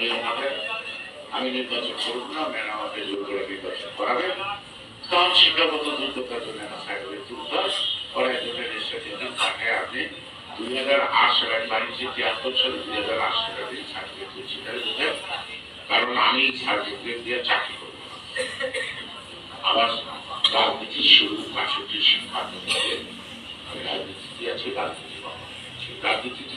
আমি নির্বাচন করব না, ম্যান আমাকে জোর করে তখন শিক্ষাগত যোগ্যতার জন্য তাকে আপনি দুই হাজার আট সালে বাণিজ্য তিয়াত্তর সালে দুই হাজার আট সালে দিয়ে সার্টিফিকেট কারণ আমি সার্টিফিকেট দিয়ে চাকরি করব। না। আমার শুরু বাষট্টি থেকে আমি রাজনীতিতে রাজনীতি রাজনীতিতে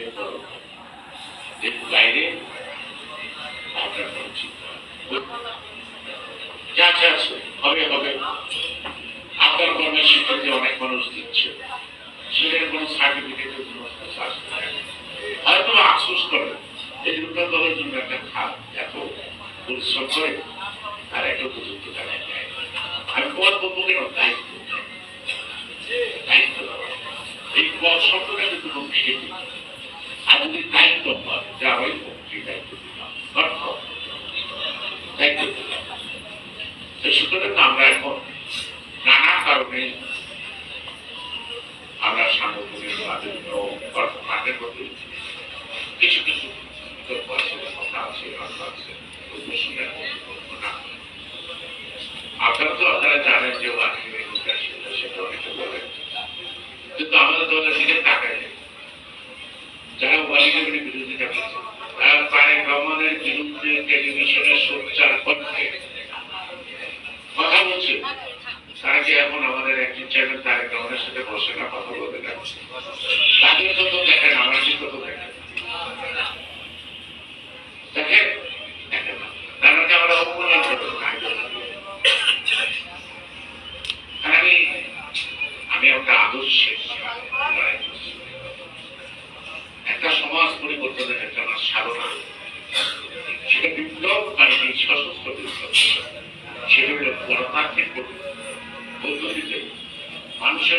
সবচেয়ে বড় এর বাইরে আপনার কোনো চিন্তা যা যা আছে হবে হবে আপনার কর্মের স্বীকৃতি অনেক মানুষ দিচ্ছে সেটার কোনো সার্টিফিকেটের কোনো হয়তো আফসোস করে এই দুটো দলের জন্য একটা খাত এত পরিশ্রম করে আর একটা উপযুক্ত জায়গায় দেয় আমি পদ বলব কেন দায়িত্ব দায়িত্ব এই পদ শব্দটা কিন্তু খুব যদি দায়িত্ব হয় যা হয় সেই দায়িত্ব সুতরাং আমরা এখন নানা কারণে আমরা সাংগঠনিক কর্মকাণ্ডের প্রতি কিছু কিছু কথা আছে। আপনারা তো আপনারা জানেন যে ওয়াকিং সেটা অনেকে বলেন কিন্তু আমাদের দলের দিকে তাকায় না। বিরোধিতা করছে তারা তারেক রহমানের বিরুদ্ধে টেলিভিশনে সোচ্চার করছে কথা বলছে তারা কি এখন আমাদের একজন চেয়ারম্যান তারেক রহমানের সাথে বসে না কথা বলতে না তাদের তো দেখেন আমার কি কত দেখেন দেখেন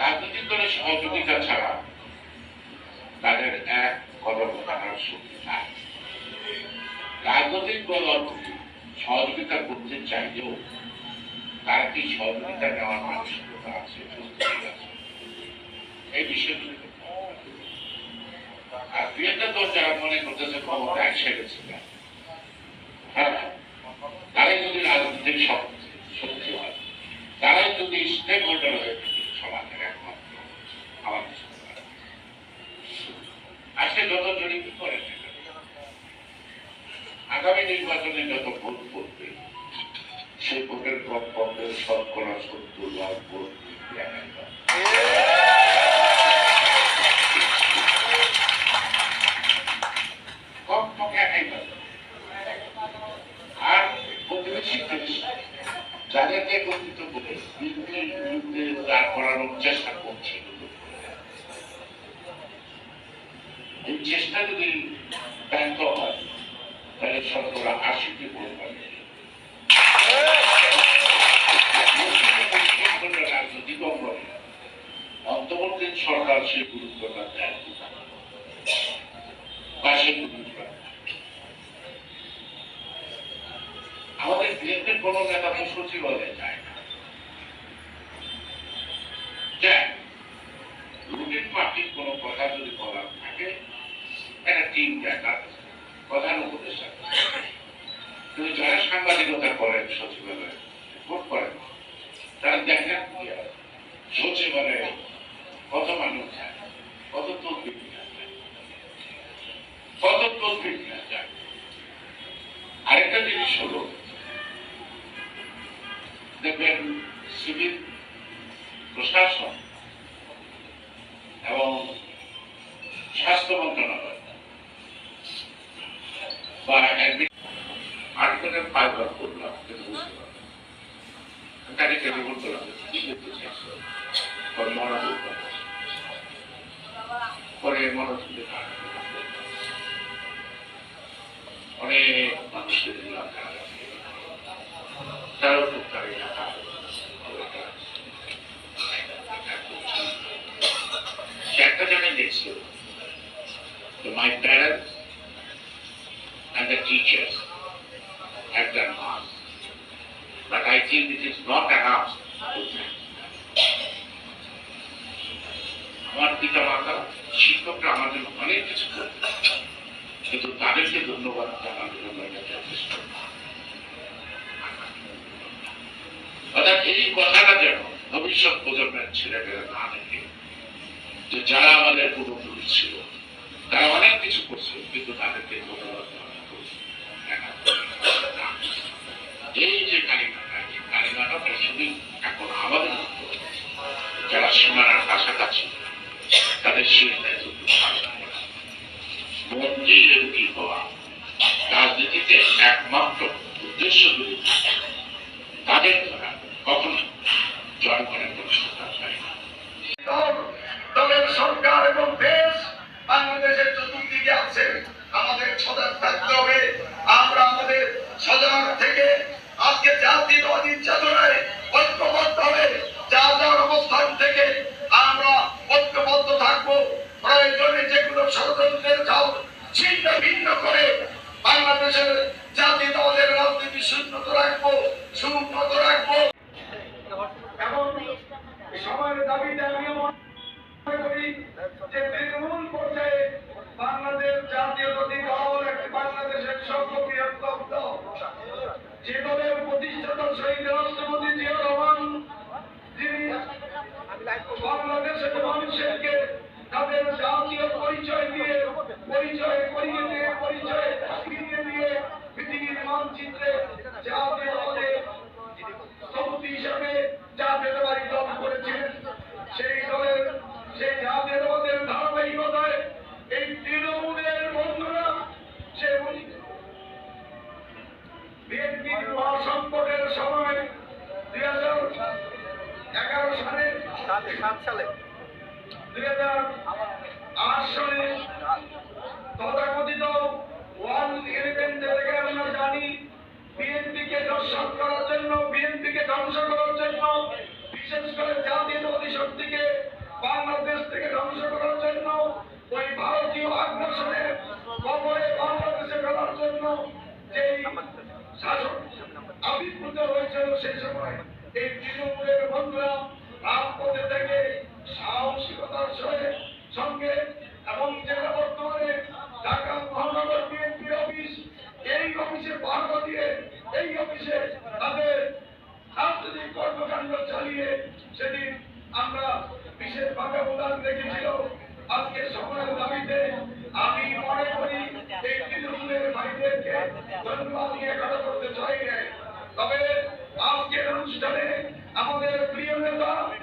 রাজনৈতিক দলের সহযোগিতা ছাড়া তাদের এক কদম টানার শক্তি নাই। রাজনৈতিক দল সহযোগিতা করতে চাইলেও তার কি সহযোগিতা নেওয়ার মানসিকতা আছে এই বিষয়গুলি আর দল যারা মনে করতেছে ক্ষমতা এসে হ্যাঁ তারাই যদি রাজনীতির শক্তি হয়, তারাই যদি স্টেক হোল্ডার হয়ে আমাদের। আজকে যত জড়িত করে আগামী নির্বাচনে যত ভোট সেই ভোটের শতকরা সত্তর লাখ ভোট। আর যাদেরকে একত্রিত করে বিরুদ্ধে করানোর চেষ্টা করছে এই চেষ্টা যদি ব্যর্থ হয়, তাহলে শতকরা আশিটি সরকার গুরুত্বটা দেয়। আমাদের বিএনপির কোন নেতা তো সচিবালয়ে যায় না। যায়। তার কাছে। প্রধান উপদেষ্টা। কিন্তু যারা সাংবাদিকতা করেন সচিবালয়ে ভোট করেন, তারা দেখেন সচিবালয়ে কত মানুষ যায়, কত তদবির কত তদবির আরেকটা জিনিস হলো, দেখবেন সিভিল প্রশাসন তারও খুব তার এলাকা সে একটা জায়গায় দেখছিল তো my parents and the teachers have done mass. But I think it is not enough to thank. আমার পিতা মাতা শিক্ষকরা আমাদের অনেক কিছু করে কিন্তু তাদেরকে ধন্যবাদ জানানোর জন্য এটা যথেষ্ট এই কথাটা যেন ভবিষ্যৎ প্রজন্মের ছেলেমেয়েরা না দেখে যে যারা আমাদের পূর্বপুরুষ ছিল, তারা অনেক কিছু করছে, কিন্তু তাদেরকে এই যে সীমানার কাছাকাছি, তাদের একমাত্র উদ্দেশ্য তাদের আজকে জাতীয়বাদী চেতনায় ঐক্যবদ্ধ হবে যা যার অবস্থান থেকে পরিচয় করিয়ে দিয়ে পরিচয় ফিরিয়ে দিয়ে পৃথিবীর মানচিত্রে জাতীয়তাবাদের স্থপতি হিসাবে জাতীয়তাবাদী দল করেছিলেন সেই দলের সেই জাতীয়তাবাদের ধারাবাহিকতায় এই তৃণমূলের বন্ধুরা সে বিএনপির মহাসংকটের সময় দুই হাজার এগারো সালে সাত সালে। দুই হাজার আট সালে তথাকথিত ওয়ান ইলেভেন থেকে আমরা জানি, বিএনপিকে দর্শন করার জন্য, বিএনপিকে ধ্বংস করার জন্য, বিশেষ করে জাতীয়তাবাদী শক্তিকে বাংলাদেশ থেকে ধ্বংস করার জন্য, ওই ভারতীয় আগ্রাসনের কবরে বাংলাদেশে ফেলার জন্য যেই শাসক আবির্ভূত হয়েছিল সেই সময়, এই তৃণমূলের বন্ধুরা রাজপথে থেকে সাহসিকতার সঙ্গে সঙ্গে এবং যেটা বর্তমানে ঢাকা মহানগর বিএনপি অফিস এই অফিসে পাহারা দিয়ে এই অফিসে তাদের রাজনৈতিক কর্মকাণ্ড চালিয়ে সেদিন আমরা বিশেষ ভাবে অবদান রেখেছিল আজকে সময়ের দাবিতে আমি মনে করি এই তৃণমূলের ভাইদেরকে ধন্যবাদ দিয়ে কথা করতে চাই না তবে আজকের অনুষ্ঠানে আমাদের প্রিয়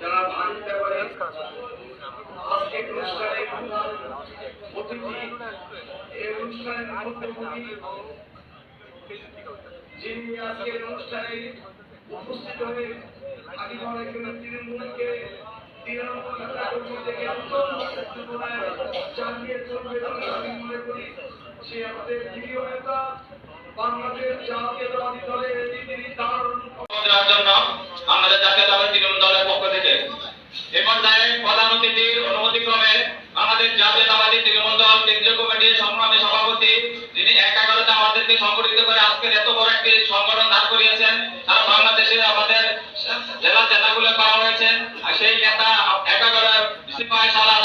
যারা ভারত ব্যাপারে আজকের অনুষ্ঠানে করি করি। সে আমাদের প্রিয় নেতা, বাংলাদেশ জাতীয়তাবাদী দলের দেওয়ার জন্য আমাদের জাতীয়তাবাদী তৃণমূল দলের পক্ষ থেকে সভাপতি যিনি এক এগারোতে আমাদেরকে সংগঠিত করে আজকের এত বড় একটি সংগঠন দাঁড় করিয়েছেন সারা বাংলাদেশে আমাদের জেলা জেলাগুলো করা হয়েছে। সেই নেতা একাগরে সিপাহী সালা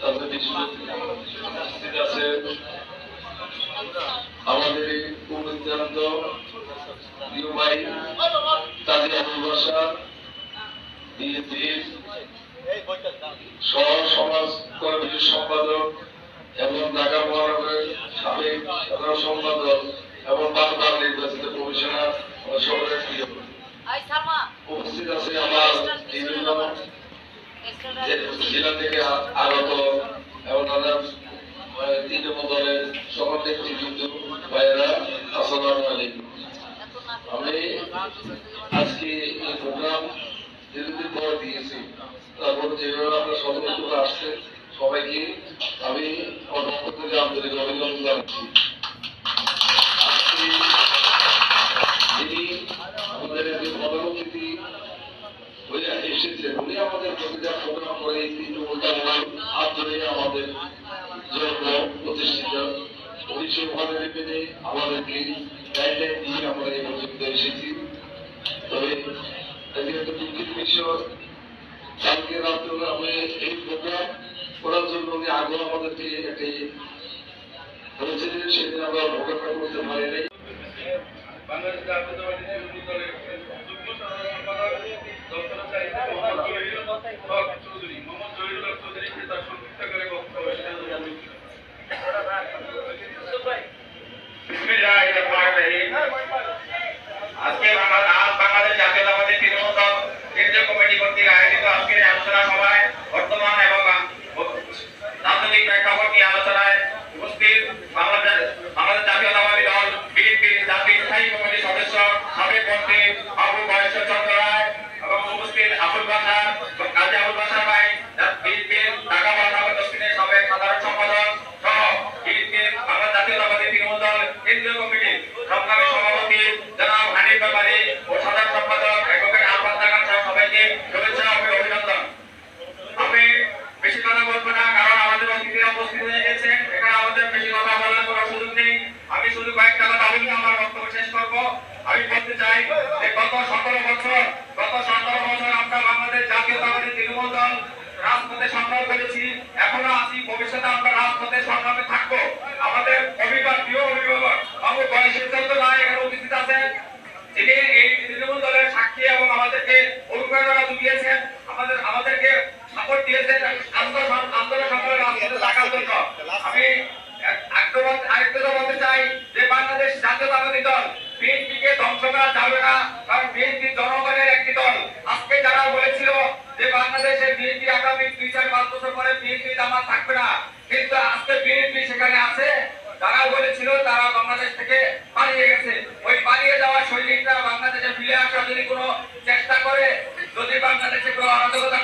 তাদের উপস্থিত আছেন আমাদের এই উপনিত্যান্ত প্রিয় ভাই কাজী আবুল বাসার বিএনপির সহ সমাজ কমিটির সম্পাদক এবং ঢাকা মহানগরের সাবেক সাধারণ সম্পাদক এবং বারবার নির্বাচিত কমিশনার সকলের প্রিয়। উপস্থিত আছে আমার বিভিন্ন জেলা থেকে আগত এবং নানান তৃণমূল দলের সকল নেতৃবৃন্দ ভাইয়েরা, আসসালামু আলাইকুম। আমি আজকে এই প্রোগ্রাম দীর্ঘদিন পর দিয়েছি। তারপর যেভাবে আমরা সদস্য আসছে সবাইকে আমি আমার থেকে আন্তরিক অভিনন্দন জানাচ্ছি। আজকে যিনি আমাদের যে এসেছেন উনি আমাদের প্রতিটা প্রোগ্রাম করে এই তৃণমূলটা হাত ধরে আমাদের জন্য প্রতিষ্ঠিত। উনি সেভাবে আমাদেরকে গাইডলাইন দিয়ে আমরা এই পর্যন্ত এসেছি। তবে আজকে একটা দুঃখের বিষয়, কালকে রাত্রে এই প্রোগ্রাম করার জন্য উনি আমাদেরকে সেদিন আমরা ভোগাটা করতে পারি নাই বাংলাদেশ সাবেক মন্ত্রী আবু বয়সর চন্দ্র রায় এবং উপস্থিত আবুল বাসার কাজী আবুল বাসার ভাই, বিএনপির ঢাকা মহানগর দক্ষিণের সাবেক সাধারণ সম্পাদক সহ বিএনপির বাংলাদেশ জাতীয়তাবাদী তৃণমূল দল, কেন্দ্রীয় কমিটির সংগ্রামী সভাপতি জনাব হানিফ ব্যাপারী ও সাধারণ সম্পাদক একক আলবাদ দাগান সহ সবাইকে শুভেচ্ছা ও অভিনন্দন আমি বেশি কথা বলব না কারণ আমাদের অতিথিরা উপস্থিত হয়ে গেছে এখানে আমাদের বেশি কথা বলার কোনো সুযোগ নেই আমি শুধু কয়েকটা কথা বলে আমার বক্তব্য শেষ করব আমি বলতে চাই যে গত সতেরো বছর গত সতেরো বছর আমরা বাংলাদেশ জাতীয়তাবাদী তৃণমূল দল রাজপথে সংগ্রাম করেছি এখনও আছি ভবিষ্যতে আমরা রাজপথে সংগ্রামে থাকব আমাদের অভিভাবক প্রিয় অভিভাবক বাবু বয়সের চন্দ্র রায় এখানে উপস্থিত আছেন যিনি এই তৃণমূল দলের সাক্ষী এবং আমাদেরকে অনুপ্রেরণা জুগিয়েছেন আমাদের আমাদেরকে সাপোর্ট দিয়েছেন আন্দোলন আন্দোলন সংগ্রামে রাজপথে থাকার জন্য আমি একদম আরেকটা বলতে চাই যে বাংলাদেশ জাতীয়তাবাদী দল বিএনপি কে ধ্বংস করা যাবে না, কারণ বিএনপি জনগণের একটি দল। আজকে যারা বলেছিল যে বাংলাদেশের বিএনপি আগামী দুই চার পাঁচ বছর পরে বিএনপি জামাত থাকবে না, কিন্তু আজকে বিএনপি সেখানে আছে। যারা বলেছিল তারা বাংলাদেশ থেকে পালিয়ে গেছে। ওই পালিয়ে যাওয়া সৈনিকরা বাংলাদেশে ফিরে আসার যদি কোনো চেষ্টা করে, যদি বাংলাদেশে কোনো অরাজকতা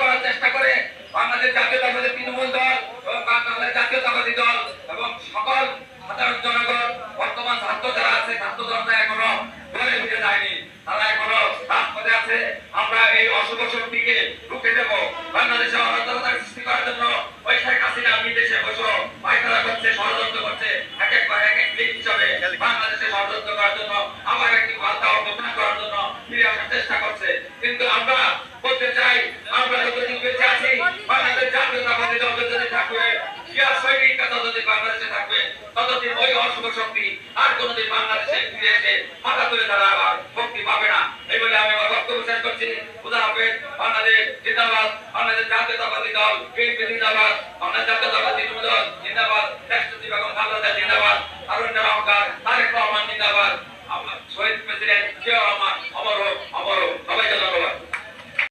ততদিন ওই অশুভ শক্তি আর কোনোদিন বাংলাদেশে